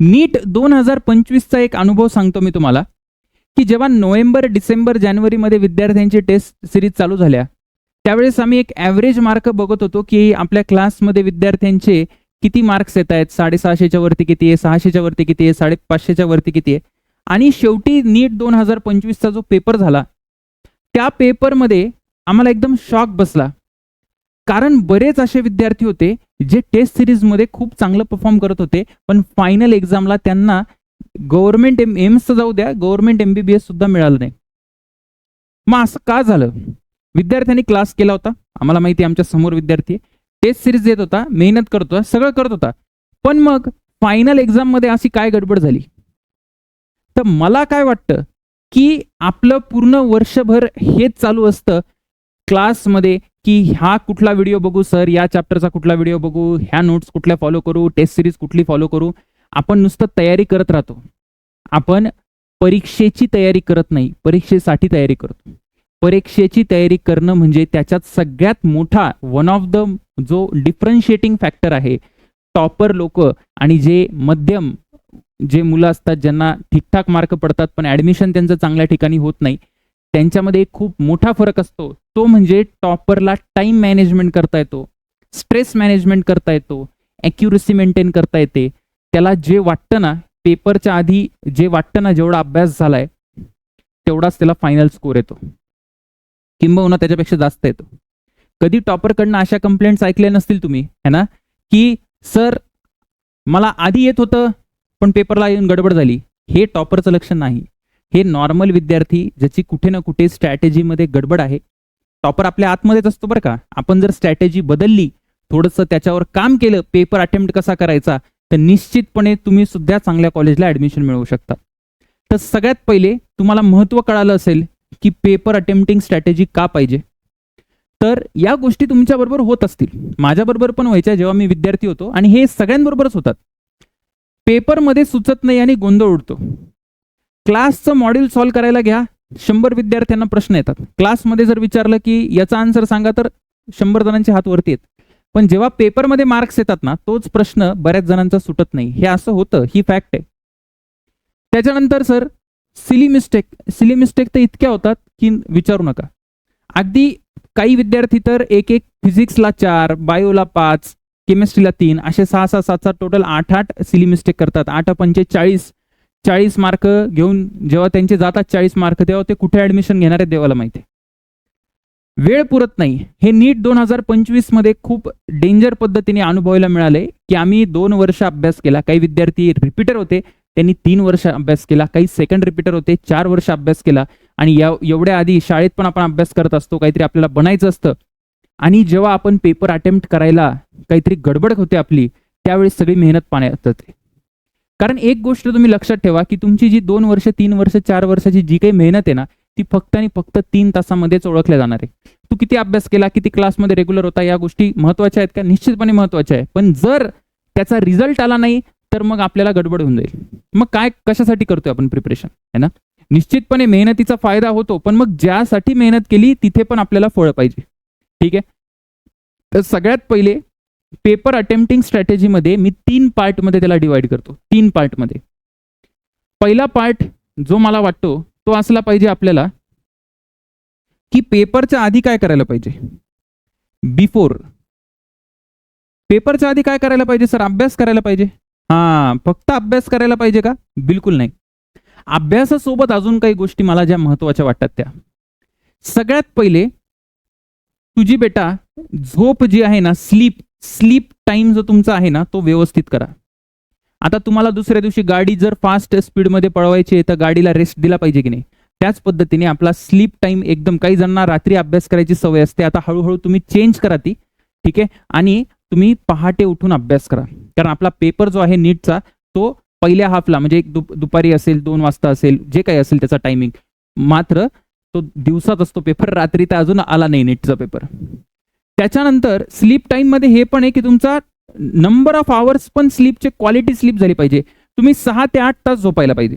नीट दोन हजार पंचवीसचा एक अनुभव सांगतो मी तुम्हाला की जेव्हा नोव्हेंबर डिसेंबर जानेवारीमध्ये विद्यार्थ्यांची टेस्ट सिरीज चालू झाल्या त्यावेळेस आम्ही एक ॲव्हरेज मार्क बघत होतो की आपल्या क्लासमध्ये विद्यार्थ्यांचे किती मार्क्स येत आहेत? साडेसहाशेच्या वरती किती आहे? सहाशेच्या वरती किती आहे? साडेपाचशेच्या वरती किती आहे? आणि शेवटी नीट दोन हजार पंचवीसचा जो पेपर झाला त्या पेपरमध्ये आम्हाला एकदम शॉक बसला. कारण बरेच असे विद्यार्थी होते जे टेस्ट सिरीजमध्ये खूप चांगलं परफॉर्म करत होते पण फायनल एक्झामला त्यांना गव्हर्नमेंट एम एम्सचं जाऊ द्या गव्हर्नमेंट एम बी बी सुद्धा मिळालं नाही. मग असं का झालं? विद्यार्थ्यांनी क्लास केला होता. आम्हाला माहिती आमच्यासमोर विद्यार्थी टेस्ट सिरीज देत होता मेहनत करत होता सगळं करत होता. पण मग फायनल एक्झाममध्ये अशी काय गडबड झाली? तर मला काय वाटतं की आपलं पूर्ण वर्षभर हेच चालू असतं. क्लासमध्ये की हा कुठला व्हिडिओ बघू सर? या चॅप्टरचा कुठला व्हिडिओ बघू? ह्या नोट्स कुठल्या फॉलो करू? टेस्ट सिरीज कुठली फॉलो करू? आपण नुसतं तयारी करत राहतो. आपण परीक्षेची तयारी करत नाही परीक्षेसाठी तयारी करतो. परीक्षेची तयारी करणं म्हणजे त्याच्यात सगळ्यात मोठा वन ऑफ द जो डिफरन्शिएटिंग फॅक्टर आहे टॉपर लोक आणि जे मध्यम जे मुलं असतात ज्यांना ठीकठाक मार्क पडतात पण ॲडमिशन त्यांचं चांगल्या ठिकाणी होत नाही त्यांच्यामध्ये एक खूप मोठा फरक असतो. तो म्हणजे टॉपरला टाइम मॅनेजमेंट करता येतो. स्ट्रेस मॅनेजमेंट करता येतो. ॲक्युरसी मेंटेन करता येते. त्याला जे वाटतं ना पेपरच्या आधी जे वाटतं ना जेवढा अभ्यास झालाय तेवढाच त्याला फायनल स्कोर येतो. किंबहुना त्याच्यापेक्षा जास्त येतो. कधी टॉपरकडनं अशा कंप्लेंट्स ऐकल्या नसतील तुम्ही है ना? की सर मला आधी येत होतं पण पेपरला येऊन गडबड झाली. हे टॉपरचं लक्ष नाही. हे नॉर्मल विद्यार्थी ज्याची कुठे ना कुठे स्ट्रॅटेजीमध्ये गडबड आहे. टॉपर आपल्या आतमध्येच असतो बरं का. आपण जर स्ट्रॅटेजी बदलली थोडंसं त्याच्यावर काम केलं पेपर अटेम्प्ट कसा करायचा तर निश्चितपणे तुम्ही सुद्धा चांगल्या कॉलेजला ॲडमिशन मिळवू शकता. तर सगळ्यात पहिले तुम्हाला महत्त्व कळालं असेल की पेपर अटेम्प्टिंग स्ट्रॅटेजी का पाहिजे? तर या गोष्टी तुमच्याबरोबर होत असतील. माझ्याबरोबर पण व्हायच्या जेव्हा मी विद्यार्थी होतो आणि हे सगळ्यांबरोबरच होतात. पेपरमध्ये सुचत नाही आणि गोंधळ उडतो. क्लासचं मॉड्यूल सॉल्व्ह करायला घ्या. शंभर विद्यार्थ्यांना प्रश्न येतात. क्लासमध्ये जर विचारलं की याचा आन्सर सांगा तर शंभर जणांचे हात वरती आहेत पण जेव्हा पेपरमध्ये मार्क्स येतात ना तोच प्रश्न बऱ्याच जणांचा सुटत नाही. हे असं होतं. ही फॅक्ट आहे. त्याच्यानंतर sir silly mistake silly mistake तर इतक्या होतात की विचारू नका. अगदी काही विद्यार्थी तर एक एक फिजिक्सला चार बायोला पाच केमिस्ट्रीला तीन असे सहा सहा सात सात टोटल आठ आठ सिली मिस्टेक करतात. आठ पंचे चाळीस. चाळीस मार्क घेऊन जेव्हा त्यांचे जातात चाळीस मार्क तेव्हा ते कुठे ऍडमिशन घेणार आहेत देवाला माहिती वेळ पुरत नाही. हे नीट दोन हजार पंचवीसमध्ये खूप डेंजर पद्धतीने अनुभवायला मिळाले की आम्ही दोन वर्ष अभ्यास केला. काही विद्यार्थी रिपीटर होते त्यांनी तीन वर्ष अभ्यास केला. काही सेकंड रिपीटर होते चार वर्ष अभ्यास केला. आणि या एवढ्या आधी शाळेत पण आपण अभ्यास करत असतो काहीतरी आपल्याला बनायचं असतं. आणि जेव्हा आपण पेपर अटेम्प्ट करायला काहीतरी गडबड होते आपली त्यावेळी सगळी मेहनत पाण्यात जाते. कारण एक गोष्ट तुम्ही लक्षात ठेवा की तुमची जी दोन वर्ष तीन वर्ष चार वर्षाची जी काही मेहनत आहे ना ती फक्त आणि फक्त तीन तासामध्येच ओळखल्या जाणार आहे. तू किती अभ्यास केला किती क्लासमध्ये रेग्युलर होता या गोष्टी महत्त्वाच्या आहेत का? निश्चितपणे महत्त्वाच्या आहे पण जर त्याचा रिझल्ट आला नाही तर मग आपल्याला गडबड होऊन जाईल. मग काय कशासाठी करतोय आपण प्रिपरेशन है ना? निश्चितपणे मेहनतीचा फायदा होतो पण मग ज्यासाठी मेहनत केली तिथे पण आपल्याला फळ पाहिजे. ठीक आहे? तर सगळ्यात पहिले पेपर अटेम्प्टिंग स्ट्रॅटेजीमध्ये मी तीन पार्टमध्ये त्याला डिवाइड करतो. तीन पार्टमध्ये पहिला पार्ट जो मला वाटतो तो असला पाहिजे आपल्याला की पेपरच्या आधी काय करायला पाहिजे? बिफोर पेपरच्या आधी काय करायला पाहिजे सर? अभ्यास करायला पाहिजे? हा फक्त अभ्यास करायला पाहिजे का? बिलकुल नाही. अभ्यासासोबत अजून काही गोष्टी मला ज्या महत्त्वाच्या वाटतात त्या. सगळ्यात पहिले तुझी बेटा झोप जी आहे ना स्लीप स्लीप टाइम जो तुमचा आहे ना तो व्यवस्थित करा. आता तुम्हाला दुसऱ्या दिवशी गाडी जर फास्ट स्पीडमध्ये पळवायची आहे तर गाडीला रेस्ट दिला पाहिजे की नाही? त्याच पद्धतीने आपला स्लीप टाइम एकदम काही जणांना रात्री अभ्यास करायची सवय असते आता हळूहळू तुम्ही चेंज करा ती ठीक आहे? आणि तुम्ही पहाटे उठून अभ्यास करा. कारण आपला पेपर जो आहे नीटचा तो पहिल्या हाफला म्हणजे एक दुप दुपारी असेल दोन वाजता असेल जे काही असेल त्याचा टायमिंग मात्र तो दिवसात असतो पेपर रात्री तर अजून आला नाही नीटचा पेपर त्याच्यानंतर स्लीप टाईममध्ये हे पण आहे की तुमचा नंबर ऑफ आवर्स पण स्लीपचे क्वालिटी स्लीप झाली पाहिजे. तुम्ही सहा ते आठ तास झोपायला पाहिजे.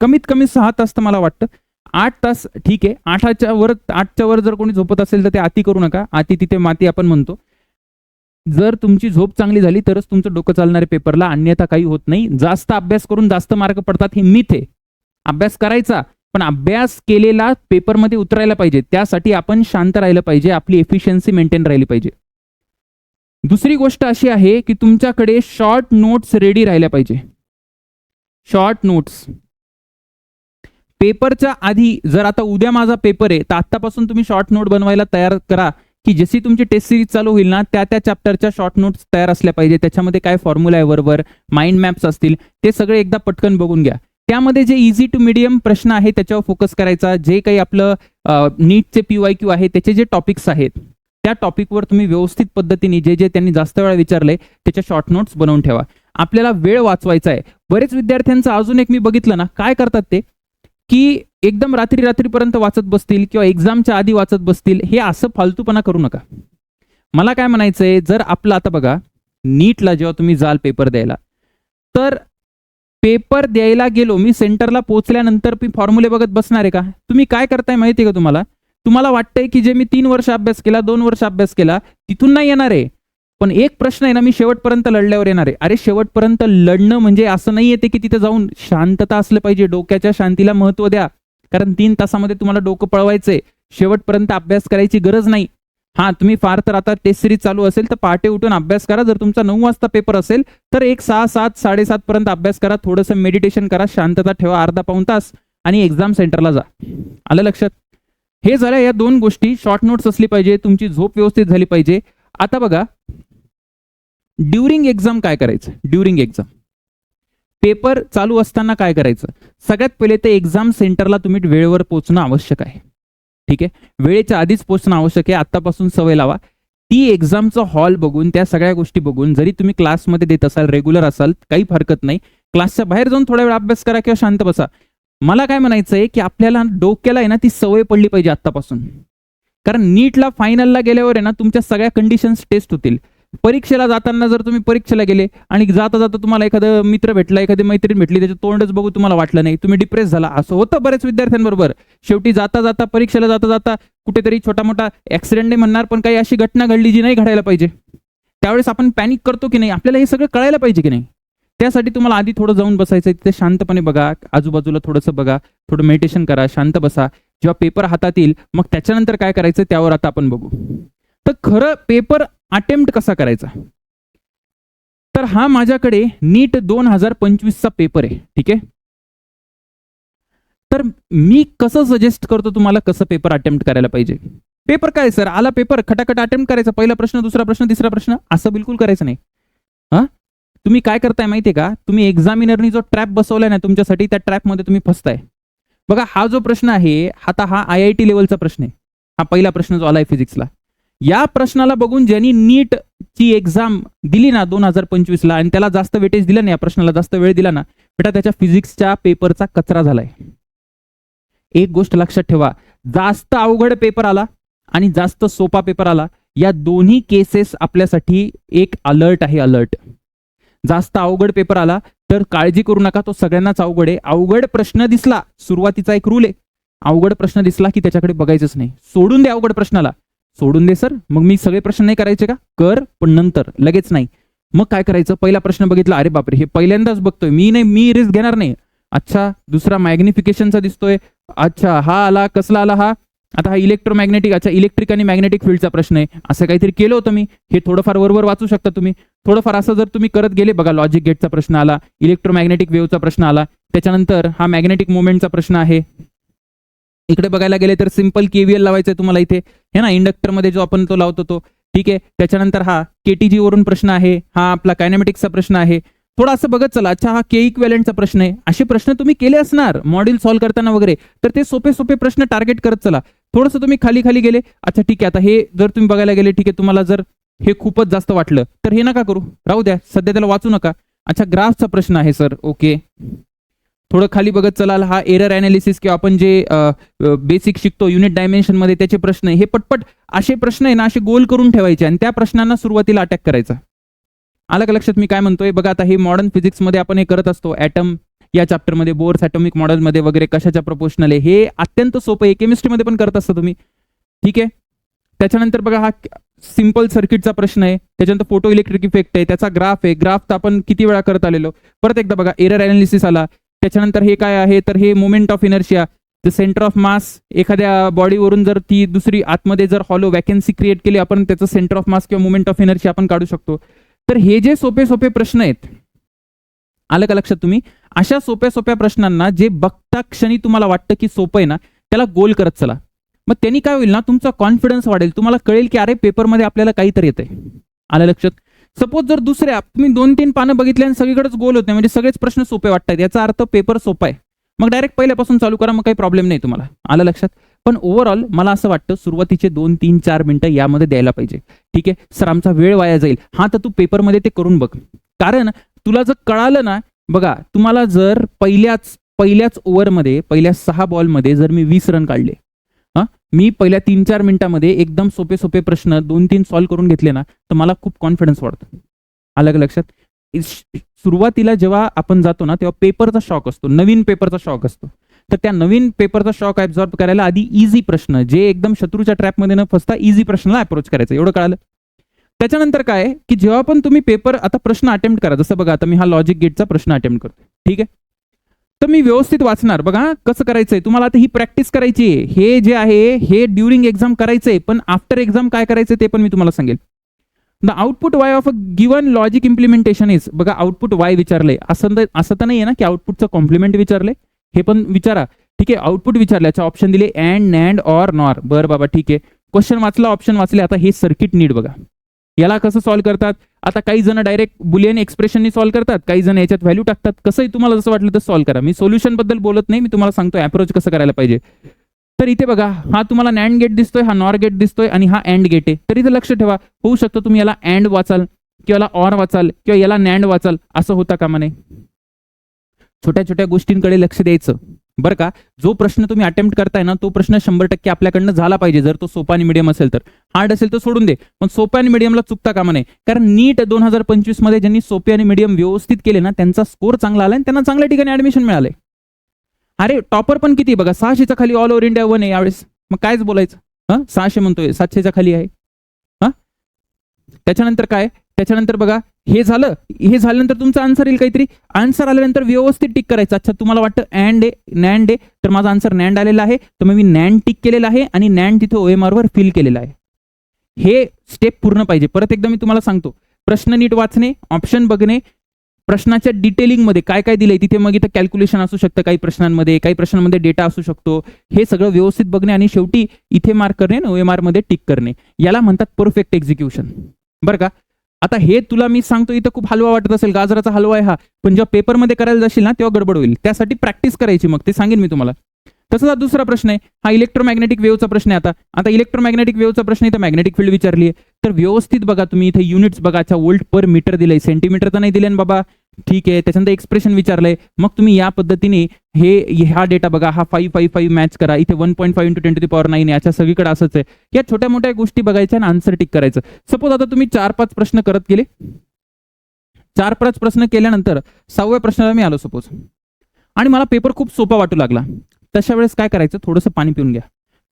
कमीत कमी सहा तास तर मला वाटतं. आठ तास ठीक आहे. आठाच्या वर आठच्या वर जर कोणी झोपत असेल तर ते आती करू नका. अति तिथे माती आपण म्हणतो. जर तुमची झोप चांगली झाली तरच तुमचं डोकं चालणारे पेपरला अन्यथा काही होत नाही. जास्त अभ्यास करून जास्त मार्क पडतात हे मिथ आहे. अभ्यास करायचा. पण अभ्यास केलेला पेपरमध्ये उतरायला पाहिजे. त्यासाठी आपण शांत राहिलं पाहिजे. आपली एफिशियन्सी मेंटेन राहिली पाहिजे. दुसरी गोष्ट अशी आहे की तुमच्याकडे शॉर्ट नोट्स रेडी राहिल्या पाहिजे. शॉर्ट नोट्स पेपरच्या आधी जर आता उद्या माझा पेपर आहे तर आत्तापासून तुम्ही शॉर्ट नोट बनवायला तयार करा की जशी तुमची टेस्ट सिरीज चालू होईल ना त्या त्या चॅप्टरच्या शॉर्ट नोट्स तयार असल्या पाहिजे. त्याच्यामध्ये काय फॉर्म्युला आहे बरोबर माइंड मॅप्स असतील ते सगळे एकदा पटकन बघून घ्या. त्यामध्ये जे इझी टू मिडियम प्रश्न आहे त्याच्यावर फोकस करायचा. जे काही आपलं नीटचे पी वाय क्यू आहे त्याचे जे टॉपिक्स आहेत त्या टॉपिकवर तुम्ही व्यवस्थित पद्धतीने जे जे त्यांनी जास्त वेळा विचारले त्याच्या शॉर्ट नोट्स बनवून ठेवा. आपल्याला वेळ वाचवायचा आहे. बरेच विद्यार्थ्यांचं अजून एक मी बघितलं ना काय करतात ते? की एकदम रात्री रात्रीपर्यंत वाचत बसतील किंवा एक्झामच्या आधी वाचत बसतील हे असं फालतूपणा करू नका. मला काय म्हणायचंय जर आपलं आता बघा नीटला जेव्हा तुम्ही जाल पेपर द्यायला तर पेपर द्यायला गेलो मी सेंटरला पोचल्यानंतर मी फॉर्म्युले बघत बसणार आहे का? तुम्ही काय करताय माहिती आहे का तुम्हाला? तुम्हाला वाटतंय की जे मी तीन वर्ष अभ्यास केला दोन वर्ष अभ्यास केला तिथून नाही येणार आहे. पण एक प्रश्न आहे ना मी शेवटपर्यंत लढल्यावर येणार आहे. अरे शेवटपर्यंत लढणं म्हणजे असं नाही येते की तिथे जाऊन शांतता असलं पाहिजे डोक्याच्या शांतीला महत्त्व द्या. कारण तीन तासामध्ये तुम्हाला डोकं पळवायचंय. शेवटपर्यंत अभ्यास करायची गरज नाही. हा तुम्ही फार तर आता टेस्ट सिरीज चालू असेल तर पहाटे उठून अभ्यास करा. जर तुमचा नऊ वाजता पेपर असेल तर एक सहा सात साडेसात पर्यंत अभ्यास करा. थोडंसं मेडिटेशन करा. शांतता ठेवा. अर्धा पाऊन तास आणि एक्झाम सेंटरला जा. आलं लक्षात? हे झाल्या या दोन गोष्टी. शॉर्ट नोट्स असली पाहिजे. तुमची झोप व्यवस्थित झाली पाहिजे. आता बघा ड्युरिंग एक्झाम काय करायचं? ड्युरिंग एक्झाम पेपर चालू असताना काय करायचं? सगळ्यात पहिले ते एक्झाम सेंटरला तुम्ही वेळेवर पोहोचणं आवश्यक आहे. ठीक आहे? वेळेच्या आधीच पोचणं आवश्यक आहे. आत्तापासून सवय लावा. ती एक्झामचा हॉल बघून त्या सगळ्या गोष्टी बघून जरी तुम्ही क्लासमध्ये देत असाल रेग्युलर असाल काही हरकत नाही. क्लासच्या बाहेर जाऊन थोडा वेळ अभ्यास करा किंवा शांत बसा. मला काय म्हणायचं आहे की आपल्याला डोक्याला आहे ना ती सवय पडली पाहिजे आत्तापासून. कारण नीटला फायनलला गेल्यावर आहे ना तुमच्या सगळ्या कंडिशन्स टेस्ट होतील. परीक्षेला जाताना जर तुम्ही परीक्षेला गेले आणि जाता जाता तुम्हाला एखादं मित्र भेटला एखादी मैत्रीण भेटली त्याचं तोंडच बघू तुम्हाला वाटलं नाही तुम्ही डिप्रेस झाला. असं होतं बऱ्याच विद्यार्थ्यांबरोबर. शेवटी जाता जाता परीक्षेला जाता जाता कुठेतरी छोटा मोठा ऍक्सिडेंट नाही म्हणणार पण काही अशी घटना घडली जी नाही घडायला पाहिजे. त्यावेळेस आपण पॅनिक करतो की नाही? आपल्याला हे सगळं कळायला पाहिजे की नाही? त्यासाठी तुम्हाला आधी थोडं जाऊन बसायचं तिथे शांतपणे बघा आजूबाजूला थोडंसं बघा थोडं मेडिटेशन करा शांत बसा. जेव्हा पेपर हातात येईल मग त्याच्यानंतर काय करायचं? त्यावर आता आपण बघू. तर खरं पेपर अटेम्प्ट कसा करायचा? तर हा माझ्याकडे नीट दोन हजार पंचवीसचा पेपर आहे ठीक आहे? तर मी कसं सजेस्ट करतो तुम्हाला कसं पेपर अटेम्प्ट करायला पाहिजे? पेपर काय सर आला पेपर खटाखट अटेम्प्ट करायचा. पहिला प्रश्न दुसरा प्रश्न तिसरा प्रश्न असं बिलकुल करायचं नाही. हा? तुम्ही काय करताय माहितीये का? तुम्ही एक्झामिनरनी जो ट्रॅप बसवलाय ना तुमच्यासाठी त्या ट्रॅपमध्ये तुम्ही फसताय. बघा हा जो प्रश्न आहे आता हा आय आय टी लेवलचा प्रश्न आहे. हा पहिला प्रश्न जो आलाय फिजिक्सला या प्रश्नाला बघून ज्यांनी नीट ची एक्झाम दिली ना दोन हजार पंचवीसला आणि त्याला जास्त वेटेज दिला ना या प्रश्नाला जास्त वेळ दिला ना बेटा त्याच्या फिजिक्सच्या पेपरचा कचरा झालाय. एक गोष्ट लक्षात ठेवा जास्त अवघड पेपर आला आणि जास्त सोपा पेपर आला या दोन्ही केसेस आपल्यासाठी एक अलर्ट आहे अलर्ट जास्त अवघड पेपर आला तर काळजी करू नका तो सगळ्यांनाच अवघड आहे. अवघड प्रश्न दिसला सुरुवातीचा एक रूल आहे. अवघड प्रश्न दिसला की त्याच्याकडे बघायचंच नाही. सोडून द्या अवघड प्रश्नाला. सोडून दे सर. मग मी सगळे प्रश्न नाही करायचे का? कर पण नंतर. लगेच नाही. मग काय करायचं? पहिला प्रश्न बघितला अरे बापरे हे पहिल्यांदाच बघतोय. मी नाही मी रिस्क घेणार नाही. अच्छा दुसरा मॅग्निफिकेशनचा दिसतोय. अच्छा हा आला कसला आला हा? आता हा इलेक्ट्रोमॅग्नेटिक अच्छा इलेक्ट्रिक आणि मॅग्नेटिक फील्डचा प्रश्न आहे. असं काहीतरी केलं होतं मी. हे थोडंफार वरवर वाचू शकता तुम्ही. थोडंफार असं जर तुम्ही करत गेले बघा लॉजिक गेटचा प्रश्न आला इलेक्ट्रोमॅग्नेटिक वेव्हचा प्रश्न आला. त्याच्यानंतर हा मॅग्नेटिक मुवमेंटचा प्रश्न आहे. इकडे बघायला गेले तर सिंपल केव्हीएल लावायचं आहे तुम्हाला इथे. हे ना इंडक्टरमध्ये जो आपण तो लावतो तो. ठीक आहे? त्याच्यानंतर हा केटीजी वरून प्रश्न आहे. हा आपला कायनेमॅटिक्सचा प्रश्न आहे. थोडा असं बघत चला. अच्छा हा के इक्वेलंटचा प्रश्न आहे. असे प्रश्न तुम्ही केले असणार. मॉड्यूल सॉल्व्ह करताना वगैरे. तर ते सोपे सोपे प्रश्न टार्गेट करत चला. थोडंसं तुम्ही खाली खाली गेले. अच्छा ठीक आहे. आता हे जर तुम्ही बघायला गेले ठीक आहे तुम्हाला जर हे खूपच जास्त वाटलं तर हे नका करू. राहू द्या. सध्या त्याला वाचू नका. अच्छा ग्राफचा प्रश्न आहे सर ओके थोडं खाली बघत चलाल. हा एरर अनालिसिस किंवा आपण जे बेसिक शिकतो युनिट डायमेन्शनमध्ये त्याचे प्रश्न हे पटपट असे प्रश्न आहे ना असे गोल करून ठेवायचे आणि त्या प्रश्नांना सुरुवातीला अटॅक करायचा. आलं का लक्षात मी काय म्हणतोय? बघा आता हे मॉडर्न फिजिक्समध्ये आपण हे करत असतो. ॲटम या चॅप्टरमध्ये बोर्स ॲटॉमिक मॉडेलमध्ये वगैरे कशाच्या प्रपोशनल आहे हे अत्यंत सोपं आहे. केमिस्ट्रीमध्ये पण करत असता तुम्ही. ठीक आहे? त्याच्यानंतर बघा हा सिंपल सर्किटचा प्रश्न आहे. त्याच्यानंतर फोटो इलेक्ट्रिक इफेक्ट आहे. त्याचा ग्राफ आहे. ग्राफ तर आपण किती वेळा करत आलेलो? परत एकदा बघा एरर अनालिसिस आला. त्याच्यानंतर हे काय आहे? तर हे moment of inertia the centre of mass एखाद्या बॉडीवरून जर ती दुसरी आतमध्ये जर हॉलो वॅकन्सी क्रिएट केली आपण त्याचं सेंटर ऑफ मास किंवा मुवमेंट ऑफ एनर्जी आपण काढू शकतो. तर हे जे सोपे सोपे प्रश्न आहेत आलं का लक्षात तुम्ही? अशा सोप्या सोप्या प्रश्नांना जे बघता क्षणी तुम्हाला वाटतं की सोपं आहे ना त्याला गोल करत चला. मग त्यांनी काय होईल ना तुमचा कॉन्फिडन्स वाढेल. तुम्हाला कळेल की अरे पेपरमध्ये आपल्याला काहीतरी येतंय. आलं लक्षात? सपोज जर दुसऱ्या तुम्ही दोन तीन पानं बघितले आणि सगळीकडेच गोल होते म्हणजे सगळेच प्रश्न सोपे वाटतात. याचा अर्थ पेपर सोपा आहे. मग डायरेक्ट पहिल्यापासून चालू करा मग काही प्रॉब्लेम नाही तुम्हाला. आलं लक्षात? पण ओव्हरऑल मला असं वाटतं सुरुवातीचे दोन तीन चार मिनिटं यामध्ये द्यायला पाहिजे. ठीक आहे? सर आमचा वेळ वाया जाईल. हा तर तू पेपरमध्ये ते करून बघ. कारण तुला जर कळालं ना बघा तुम्हाला जर पहिल्याच पहिल्याच ओव्हरमध्ये पहिल्या सहा बॉलमध्ये जर मी वीस रन काढले मी पहिल्या तीन चार मिनिटामध्ये एकदम सोपे सोपे प्रश्न दोन तीन सॉल्व्ह करून घेतले ना तर मला खूप कॉन्फिडन्स वाढतो. आलं का लक्षात? इस- सुरुवातीला जेव्हा आपण जातो ना तेव्हा पेपरचा शॉक असतो नवीन पेपरचा शॉक असतो. तर त्या नवीन पेपरचा शॉक ॲब्झॉर्ब करायला आधी इझी प्रश्न जे एकदम शत्रूच्या ट्रॅपमध्ये न फसता इझी प्रश्नाला अप्रोच करायचं एवढं कळालं? त्याच्यानंतर काय आहे, की जेव्हा पण तुम्ही पेपर आता प्रश्न अटेम्प्ट करा जसं बघा आता मी हा लॉजिक गेटचा प्रश्न अटेम्प्ट करतो ठीक आहे? तर मी व्यवस्थित वाचणार. बघा कसं करायचंय? तुम्हाला आता ही प्रॅक्टिस करायची आहे. हे जे आहे हे ड्युरिंग एक्झाम करायचंय पण आफ्टर एक्झाम काय करायचं ते पण मी तुम्हाला सांगेल. The output Y of a given logic implementation is बघा आउटपुट वाय विचारले असं तर असं तर नाही आहे ना की आउटपुटचं कॉम्प्लिमेंट विचारले हे पण विचारा. ठीक आहे आउटपुट विचारल्याचे ऑप्शन दिले अँड नॅन्ड ऑर नॉर बरं बाबा ठीक आहे. क्वेश्चन वाचला ऑप्शन वाचले. आता हे सर्किट नीड बघा. याला कसं सॉल्व्ह करतात? आता काही जण डायरेक्ट बुलियन एक्सप्रेशनने सॉल्व्ह करतात काही जण याच्यात व्हॅल्यू टाकतात. कसंही तुम्हाला जसं वाटलं तर सॉल्व्ह करा. मी सोल्युशनबद्दल बोलत नाही मी तुम्हाला सांगतो अप्रोच कसं करायला पाहिजे. तर इथे बघा हा तुम्हाला नॅन्ड गेट दिसतोय हा नॉर गेट दिसतोय आणि हा अँड गेट आहे. तर इथे लक्ष ठेवा. होऊ शकतं तुम्ही याला अँड वाचाल किंवा याला ऑर वाचाल किंवा याला नॅन्ड वाचाल असं होता कामा नये. छोट्या छोट्या गोष्टींकडे लक्ष द्यायचं. बरं का? जो प्रश्न तुम्ही अटेम्प्ट करताय ना तो प्रश्न शंभर टक्के आपल्याकडनं झाला पाहिजे. जर तो सोपा आणि मिडियम असेल तर. हार्ड असेल तर सोडून दे. पण सोप्या आणि मिडियमला चुकता कामा नये. कारण नीट दोन हजार पंचवीसमध्ये ज्यांनी सोपे आणि मिडियम व्यवस्थित केले ना त्यांचा स्कोर चांगला आला आणि त्यांना चांगल्या ठिकाणी ऍडमिशन मिळाले. अरे टॉपर पण किती बघा? सहाशेच्या खाली ऑल ओव्हर इंडिया वन आहे यावेळेस. मग कायच बोलायचं? हां? सहाशे म्हणतोय. सातशेच्या खाली आहे. हां? त्याच्यानंतर काय? त्याच्यानंतर बघा हे झालं हे झाल्यानंतर तुमचं आन्सर येईल काहीतरी. आन्सर आल्यानंतर व्यवस्थित टिक करायचं. अच्छा तुम्हाला वाटतं अँड आहे नॅन्ड आहे तर माझा आन्सर नॅन्ड आलेला आहे. तर मग मी नॅन्ड टिक केलेला आहे आणि नॅन्ड तिथे OMR वर फिल केलेला आहे. हे स्टेप पूर्ण पाहिजे. परत एकदा मी तुम्हाला सांगतो. प्रश्न नीट वाचणे ऑप्शन बघणे प्रश्नाच्या डिटेलिंगमध्ये काय काय दिलंय तिथे मग इथं कॅल्क्युलेशन असू शकतं काही प्रश्नांमध्ये काही प्रश्नांमध्ये डेटा असू शकतो. हे सगळं व्यवस्थित बघणे आणि शेवटी इथे मार्क करणे ओ एममध्ये टिक करणे. याला म्हणतात परफेक्ट एक्झिक्युशन बरं का? आता हे तुला मी सांगतो इथं खूप हलवा वाटत असेल गाजराचा हलवा आहे हा. पण जेव्हा पेपरमध्ये करायला जाशील ना तेव्हा गडबड होईल. त्यासाठी प्रॅक्टिस करायची मग ते सांगेन मी तुम्हाला. तसंच हा दुसरा प्रश्न आहे. हा इलेक्ट्रोमॅग्नेटिक वेव्हचा प्रश्न आहे आता. आता इलेक्ट्रोमॅग्नेटिक वेव्हचा प्रश्न इथं मॅग्नेटिक फील्ड विचारली आहे तर व्यवस्थित बघा तुम्ही इथे युनिट्स बघा अच्छा वोल्ट पर मीटर दिलंय. सेंटीमीटर तर नाही दिले ना बाबा. ठीक आहे त्याच्यानंतर एक्सप्रेशन विचारलंय. मग तुम्ही या पद्धतीने हे हा डेटा बघा हा फाईव्ह फाईव्ह फाईव्ह मॅच करा. इथे one point five into ten to the power nine याच्या सगळीकडे असंच आहे. या छोट्या मोठ्या गोष्टी बघायच्या आणि आन्सर टिक करायचं. सपोज आता तुम्ही चार पाच प्रश्न करत गेले. चार पाच प्रश्न केल्यानंतर सहाव्या प्रश्नाला मी आलो सपोज आणि मला पेपर खूप सोपा वाटू लागला. तशा वेळेस काय करायचं? थोडंसं पाणी पिऊन घ्या.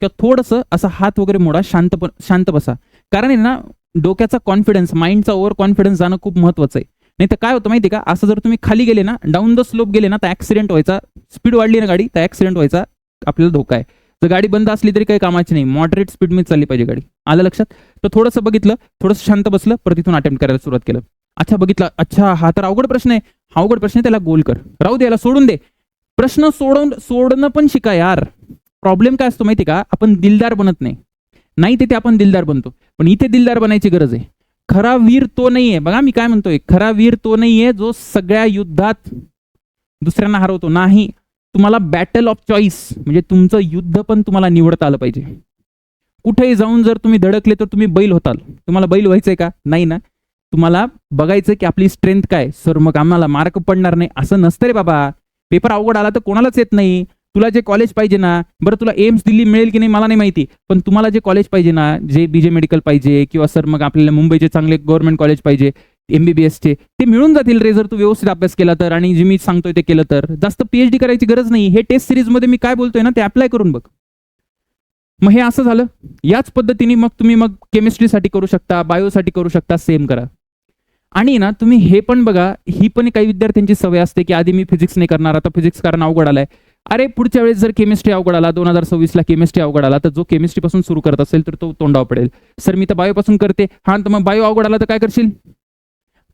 किंवा थोडंसं असा हात वगैरे मोडा शांत शांत बसा. कारण आहे ना डोक्याचा कॉन्फिडन्स माइंडचा ओव्हर कॉन्फिडन्स जाणं खूप महत्वाचं आहे. नाही तर काय होतं माहिती का? असं जर तुम्ही खाली गेले ना डाऊन द स्लोप गेले ना तर ऍक्सिडेंट व्हायचा. स्पीड वाढली ना गाडी तर ऍक्सिडेंट व्हायचा आपल्याला धोका आहे. तर गाडी बंद असली तरी काही कामाची नाही. मॉडरेट स्पीडमध्ये चालली पाहिजे गाडी. आलं लक्षात? तर थोडंसं बघितलं थोडंसं शांत बसलं परत तिथून अटेम्प्ट करायला सुरुवात केलं. अच्छा बघितलं. अच्छा हा तर अवघड प्रश्न आहे. हा अवघड प्रश्न आहे त्याला गोल कर. राहू दे याला सोडून दे. प्रश्न सोडून सोडणं पण शिका यार. प्रॉब्लेम काय असतो माहिती का? आपण दिलदार बनत नाही. नाही तिथे आपण दिलदार बनतो. पण इथे दिलदार बनायची गरज आहे. खरा वीर तो नाहीये. बघा मी काय म्हणतोय? खरा वीर तो नाहीये जो सगळ्या युद्धात दुसऱ्यांना हरवतो. नाही तुम्हाला बॅटल ऑफ चॉईस म्हणजे तुमचं युद्ध पण तुम्हाला निवडता आलं पाहिजे. कुठेही जाऊन जर तुम्ही धडकले तर तुम्ही बैल होताल. तुम्हाला बैल व्हायचंय का? नाही ना. तुम्हाला बघायचं की आपली स्ट्रेंथ काय? सर मग आम्हाला मार्क पडणार नाही. असं नसतं रे बाबा. पेपर अवघड आला तर कोणालाच येत नाही. तुला जे कॉलेज पाहिजे ना बरं तुला एम्स दिल्ली मिळेल की नाही मला नाही माहिती पण तुम्हाला जे कॉलेज पाहिजे ना जे बीजे मेडिकल पाहिजे किंवा सर मग आपल्याला मुंबईचे चांगले गव्हर्नमेंट कॉलेज पाहिजे एमबीबीएसचे ते मिळून जातील रे जर तू व्यवस्थित अभ्यास केला तर आणि जे मी सांगतोय ते केलं तर. जास्त पीएचडी करायची गरज नाही. हे टेस्ट सिरीजमध्ये मी काय बोलतोय ना ते अप्लाय करून बघ. मग हे असं झालं. याच पद्धतीने मग तुम्ही मग केमिस्ट्रीसाठी करू शकता बायोसाठी करू शकता सेम करा. आणि ना तुम्ही हे पण बघा ही पण काही विद्यार्थ्यांची सवय असते की आधी मी फिजिक्स नाही करणार आता फिजिक्स कारण अवघड आलाय. अरे पुढच्या वेळेस जर केमिस्ट्री अवघड आला दोन हजार सव्वीसला केमिस्ट्री अवघड आला तर जो केमिस्ट्री पासून सुरू करत असेल तर तो तोंडावर पडेल. सर मी तर बायोपासून करते. हा तर मग बायो अवघड आला तर काय करशील?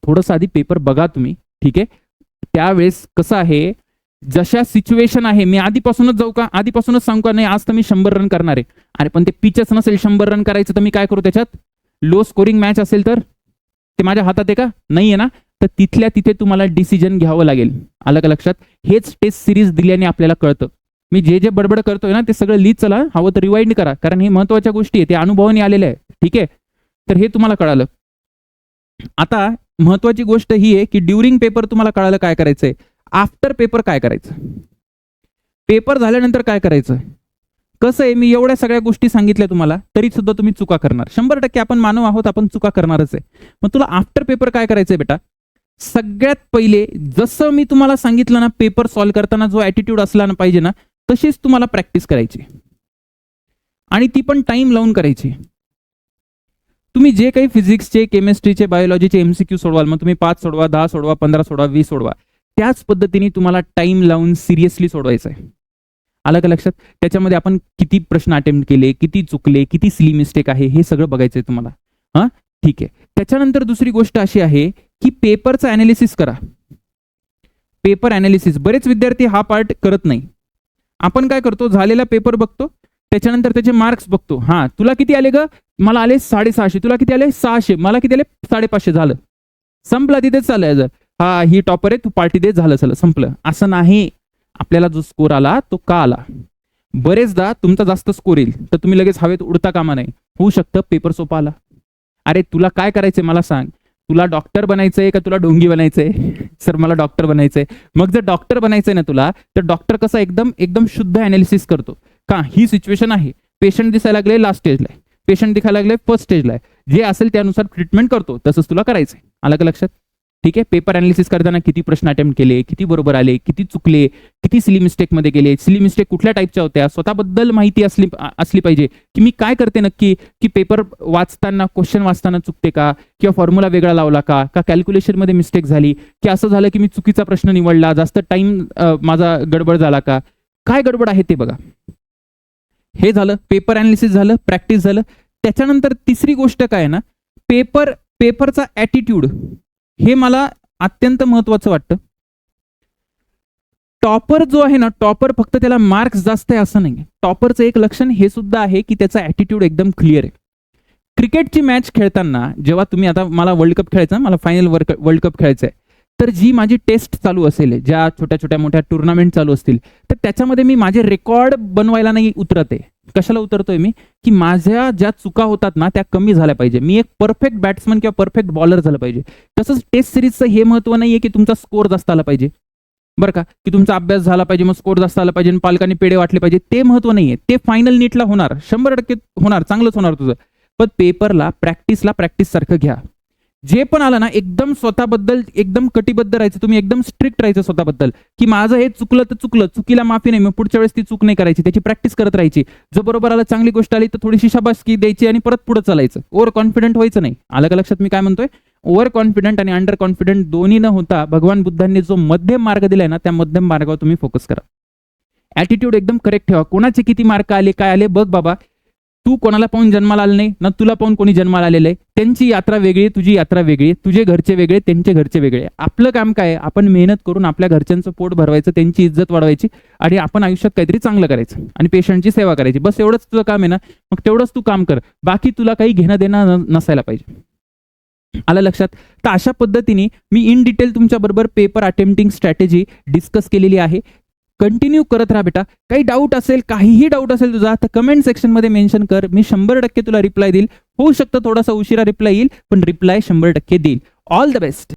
थोडंसं आधी पेपर बघा तुम्ही ठीक आहे? त्यावेळेस कसं आहे जशा सिच्युएशन आहे मी आधीपासूनच जाऊ का? आधीपासूनच सांगू का? नाही आज तर मी शंभर रन करणार आहे. अरे पण ते पिचच नसेल शंभर रन करायचं तर मी काय करू त्याच्यात? लो स्कोरिंग मॅच असेल तर? ते माझ्या हातात आहे का? नाही आहे ना? तर तिथल्या तिथे तुम्हाला डिसिजन घ्यावं लागेल. आलं का लक्षात? हेच टेस्ट सिरीज दिल्याने आपल्याला कळतं. मी जे जे बडबड करतोय ना ते सगळं लिहित चला हवं तर रिवाइंड करा. कारण हे महत्त्वाच्या गोष्टी आहे ते अनुभवाने आलेले आहे ठीक आहे? तर हे तुम्हाला कळालं. आता महत्वाची गोष्ट ही आहे की ड्युरिंग पेपर तुम्हाला कळालं काय करायचंय? आफ्टर पेपर काय करायचं? पेपर झाल्यानंतर काय करायचं? कसं आहे? मी एवढ्या सगळ्या गोष्टी सांगितल्या तुम्हाला तरी सुद्धा तुम्ही चुका करणार. शंभर टक्के आपण मानव आहोत आपण चुका करणारच आहे. मग तुला आफ्टर पेपर काय करायचंय बेटा? सगळ्यात पहिले जसं मी तुम्हाला सांगितलं ना पेपर सॉल्व्ह करताना जो ॲटिट्यूड असला ना पाहिजे ना तशीच तुम्हाला प्रॅक्टिस करायची. आणि ती पण टाइम लावून करायची. तुम्ही जे काही फिजिक्सचे केमिस्ट्रीचे बायोलॉजीचे एमसीक्यू सोडवाल मग तुम्ही पाच सोडवा दहा सोडवा पंधरा सोडवा वीस सोडवा. त्याच पद्धतीने तुम्हाला टाइम लावून सिरियसली सोडवायचं आहे आलं का लक्षात? त्याच्यामध्ये आपण किती प्रश्न अटेम्प्ट केले किती चुकले किती सिली मिस्टेक आहे हे सगळं बघायचं आहे तुम्हाला. हां? ठीक आहे. त्याच्यानंतर दुसरी गोष्ट अशी आहे की पेपरचं अनालिसिस करा. पेपर अनालिसिस बरेच विद्यार्थी हा पार्ट करत नाही. आपण काय करतो? झालेला पेपर बघतो त्याच्यानंतर त्याचे मार्क्स बघतो. हा तुला किती आले ग? मला आले साडेसहाशे. तुला किती आले? सहाशे. मला किती आले? साडेपाचशे झालं. संपला तिथेच चालायचं हा ही टॉपर आहे तू पार्टी दे झालं झालं संपलं. असं नाही. आपल्याला जो स्कोर आला तो का आला? बरेचदा तुमचा जास्त स्कोर येईल तर तुम्ही लगेच हवेत उडता कामा नाही होऊ शकतं पेपर सोपा आला. अरे तुला काय करायचंय मला सांग. तुला डॉक्टर बनायचंय का तुला डोंगी बनायचंय? सर मला डॉक्टर बनायचंय. मग जर डॉक्टर बनायचंय ना तुला तर डॉक्टर कसं एकदम एकदम शुद्ध अनालिसिस करतो. का? ही सिच्युएशन आहे. पेशंट दिसायला लागले लास्ट स्टेजला आहे. पेशंट दिसायला लागले फर्स्ट स्टेजला आहे. जे असेल त्यानुसार ट्रीटमेंट करतो. तसंच तुला करायचंय. आलं का लक्षात? ठीक आहे? पेपर अनालिसिस करताना किती प्रश्न अटेम्प्ट केले किती बरोबर आले किती चुकले किती सिली मिस्टेकमध्ये गेले सिली मिस्टेक कुठल्या टाईपच्या होत्या? स्वतःबद्दल माहिती असली असली पाहिजे. की मी काय करते नक्की? की पेपर वाचताना क्वेश्चन वाचताना चुकते का? किंवा फॉर्म्युला वेगळा लावला का? का कॅल्क्युलेशनमध्ये मिस्टेक झाली? की असं झालं की मी चुकीचा प्रश्न निवडला जास्त टाइम माझा गडबड झाला का? काय गडबड आहे ते बघा. हे झालं पेपर अनालिसिस झालं प्रॅक्टिस झालं. त्याच्यानंतर तिसरी गोष्ट काय ना? पेपर पेपरचा ॲटिट्यूड हे मला अत्यंत महत्वाचं वाटतं. टॉपर जो आहे ना टॉपर फक्त त्याला मार्क्स जास्त आहे असं नाही टॉपरचं एक लक्षण हे सुद्धा आहे की त्याचा ॲटिट्यूड एकदम क्लिअर आहे. क्रिकेटची मॅच खेळताना जेव्हा तुम्ही आता मला वर्ल्ड कप खेळायचा मला फायनल वर्ल्ड कप खेळायचं आहे तर जी माझी टेस्ट चालू असेल ज्या छोट्या छोट्या मोठ्या टुर्नामेंट चालू असतील तर त्याच्यामध्ये मी माझे रेकॉर्ड बनवायला नाही उतरत. आहे कशाला उतरतोय मी? की माझ्या ज्या चुका होतात ना त्या कमी झाल्या पाहिजे. मी एक परफेक्ट बॅट्समन किंवा परफेक्ट बॉलर झालं पाहिजे. तसंच टेस्ट सिरीजचं हे महत्त्व नाही आहे की तुमचा स्कोर जास्त आला पाहिजे. बरं का? की तुमचा अभ्यास झाला पाहिजे मग स्कोर जास्त आला पाहिजे पालकांनी पेढे वाटले पाहिजे. ते महत्त्व नाही आहे ते फायनल नीटला होणार. शंभर टक्के होणार. चांगलंच होणार तुझं. पण पेपरला प्रॅक्टिसला प्रॅक्टिस सारखं घ्या. जे पण आलं ना एकदम स्वतःबद्दल एकदम कटिबद्ध राहायचं तुम्ही एकदम स्ट्रिक्ट राहायचं स्वतःबद्दल. की माझं हे चुकलं तर चुकलं चुकीला माफी नाही मग पुढच्या वेळेस ती चूक नाही करायची त्याची प्रॅक्टिस करत राहायची. जो बरोबर आला चांगली गोष्ट आली तर थोडीशी शाबासकी द्यायची आणि परत पुढे चालायचं. ओव्हर कॉन्फिडंट व्हायचं नाही. आलं का लक्षात मी काय म्हणतोय? ओव्हर कॉन्फिडंट आणि अंडर कॉन्फिडंट दोन्ही न होता भगवान बुद्धांनी जो मध्यम मार्ग दिलाय ना त्या मध्यम मार्गावर तुम्ही फोकस करा. ॲटिट्यूड एकदम करेक्ट ठेवा. कोणाचे किती मार्क आले काय आले बघ बाबा. तू कोणाला पाहून जन्माला आलं नाही ना तुला पाहून कोणी जन्माला आलेलं आहे. त्यांची यात्रा वेगळी तुझी यात्रा वेगळी तुझे घरचे वेगळे त्यांचे घरचे वेगळे आपलं काम काय आपण मेहनत करून आपल्या घरच्यांचं पोट भरवायचं त्यांची इज्जत वाढवायची आणि आपण आयुष्यात काहीतरी चांगलं करायचं आणि पेशंटची सेवा करायची. बस एवढंच तुझं काम आहे ना? मग तेवढंच तू काम कर. बाकी तुला काही घेणं देणं नसायला पाहिजे. आलं लक्षात? तर अशा पद्धतीने मी इन डिटेल तुमच्या बरोबर पेपर अटेम्प्टिंग स्ट्रॅटेजी डिस्कस केलेली आहे. कंटिन्यू करत राहा बेटा. काही डाऊट असेल काहीही डाऊट असेल तुझा तर कमेंट सेक्शनमध्ये मेन्शन कर. मी शंभर टक्के तुला रिप्लाय देईल. होऊ शकतं थोडासा उशिरा रिप्लाय येईल पण रिप्लाय शंभर टक्के देईल. All the best